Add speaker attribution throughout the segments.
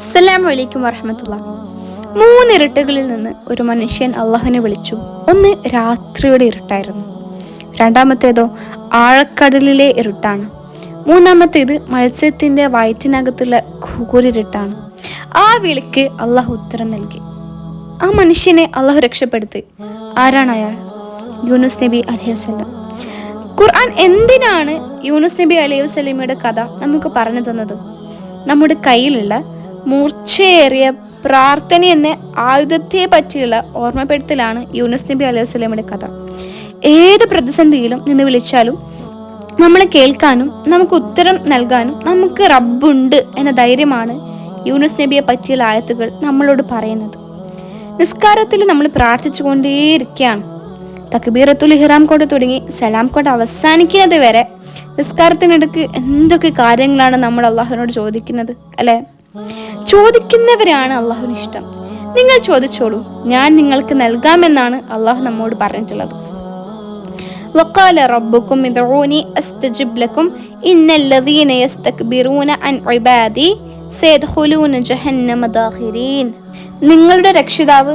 Speaker 1: അസ്സലാമു അലൈക്കും വറഹമത്തുള്ള. മൂന്ന് ഇരുട്ടുകളിൽ നിന്ന് ഒരു മനുഷ്യൻ അള്ളാഹുവിനെ വിളിച്ചു. ഒന്ന് രാത്രിയുടെ ഇരുട്ടായിരുന്നു. രണ്ടാമത്തേതോ ആഴക്കടലിലെ ഇരുട്ടാണ്. മൂന്നാമത്തേത് മത്സ്യത്തിന്റെ വയറ്റിനകത്തുള്ള കൂരിരുട്ടാണ് ആ വിളിക്ക് അള്ളാഹു ഉത്തരം നൽകി. ആ മനുഷ്യനെ അള്ളാഹു രക്ഷപ്പെടുത്തി. ആരാണ് അയാൾ? യൂനുസ് നബി അലൈഹി വസ്ലം ഖുർആൻ എന്തിനാണ് യൂനുസ് നബി അലൈഹി വസ്ലമിയുടെ കഥ നമുക്ക് പറഞ്ഞു തന്നത്? നമ്മുടെ കയ്യിലുള്ള മൂർച്ചയേറിയ പ്രാർത്ഥന എന്ന ആയുധത്തെ പറ്റിയുള്ള ഓർമ്മപ്പെടുത്തലാണ് യൂനസ് നബി അലൈഹി സ്വലമിന്റെ കഥ. ഏത് പ്രതിസന്ധിയിലും നിന്ന് വിളിച്ചാലും നമ്മൾ കേൾക്കാനും നമുക്ക് ഉത്തരം നൽകാനും നമുക്ക് റബ്ബുണ്ട് എന്ന ധൈര്യമാണ് യൂനസ് നബിയെ പറ്റിയുള്ള ആയത്തുകൾ നമ്മളോട് പറയുന്നത്. നിസ്കാരത്തിൽ നമ്മൾ പ്രാർത്ഥിച്ചുകൊണ്ടേയിരിക്കുകയാണ്. തക്ബീറത്തുൽ ഇഹ്റാം കൊണ്ട് തുടങ്ങി സലാം കൊണ്ട് അവസാനിക്കുന്നത് വരെ നിസ്കാരത്തിനിടക്ക് എന്തൊക്കെ കാര്യങ്ങളാണ് നമ്മൾ അള്ളാഹുവിനോട് ചോദിക്കുന്നത് അല്ലെ? ചോദിക്കുന്നവരാണ് അള്ളാഹുവിന് ഇഷ്ടം നിങ്ങൾ ചോദിച്ചോളൂ ഞാൻ നിങ്ങൾക്ക് നൽകാമെന്നാണ് അള്ളാഹു നമ്മോട് പറഞ്ഞിട്ടുള്ളത് وقال ربكم ادعوني استجب لكم ان الذين يستكبرون عن عبادي سيدخلون جهنم داخرين നിങ്ങളുടെ രക്ഷിതാവ്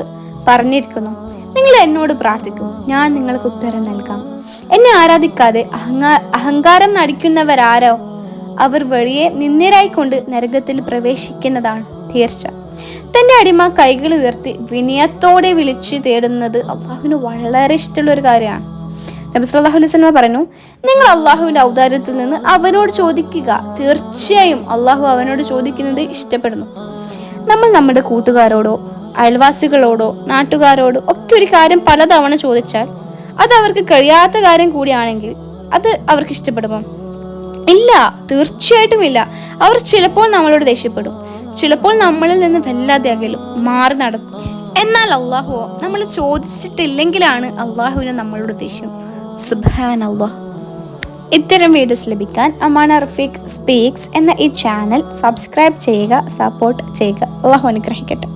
Speaker 1: പറഞ്ഞിരിക്കുന്നു നിങ്ങൾ എന്നോട് പ്രാർത്ഥിക്കൂ ഞാൻ നിങ്ങൾക്ക് ഉത്തരം നൽകാം എന്നെ ആരാധിക്കാതെ അഹങ്കാ അഹങ്കാരം നടിക്കുന്നവരാരോ അവർ വഴിയെ നിന്ദരായിക്കൊണ്ട് നരകത്തിൽ പ്രവേശിക്കുന്നതാണ് തീർച്ച. തന്റെ അടിമ കൈകൾ ഉയർത്തി വിനയത്തോടെ വിളിച്ച് തേടുന്നത് അള്ളാഹുവിന് വളരെ ഇഷ്ടമുള്ള ഒരു കാര്യമാണ്. നബി അലൈഹി വസല്ലം പറഞ്ഞു നിങ്ങൾ അള്ളാഹുവിന്റെ ഔദാര്യത്തിൽ നിന്ന് അവനോട് ചോദിക്കുക. തീർച്ചയായും അള്ളാഹു അവനോട് ചോദിക്കുന്നത് ഇഷ്ടപ്പെടുന്നു. നമ്മൾ നമ്മുടെ കൂട്ടുകാരോടോ അയൽവാസികളോടോ നാട്ടുകാരോടോ ഒക്കെ ഒരു കാര്യം പലതവണ ചോദിച്ചാൽ അത് അവർക്ക് കഴിയാത്ത കാര്യം കൂടിയാണെങ്കിൽ അത് അവർക്ക് ഇഷ്ടപ്പെടുമോ? ഇല്ല തീർച്ചയായിട്ടും ഇല്ല. അവർ ചിലപ്പോൾ നമ്മളോട് ദേഷ്യപ്പെടും. ചിലപ്പോൾ നമ്മളിൽ നിന്ന് വല്ലാതെ അകലും മാറി നടക്കും. എന്നാൽ അള്ളാഹുവോ നമ്മൾ ചോദിച്ചിട്ടില്ലെങ്കിലാണ് അള്ളാഹുവിന് നമ്മളോട് ദേഷ്യം. സുബാൻ അള്ളാഹ് ഇത്തരം വീഡിയോസ് ലഭിക്കാൻ അമാന റഫീഖ് സ്പീക്സ് എന്ന ഈ ചാനൽ സബ്സ്ക്രൈബ് ചെയ്യുക സപ്പോർട്ട് ചെയ്യുക. അള്ളാഹു അനുഗ്രഹിക്കട്ടെ.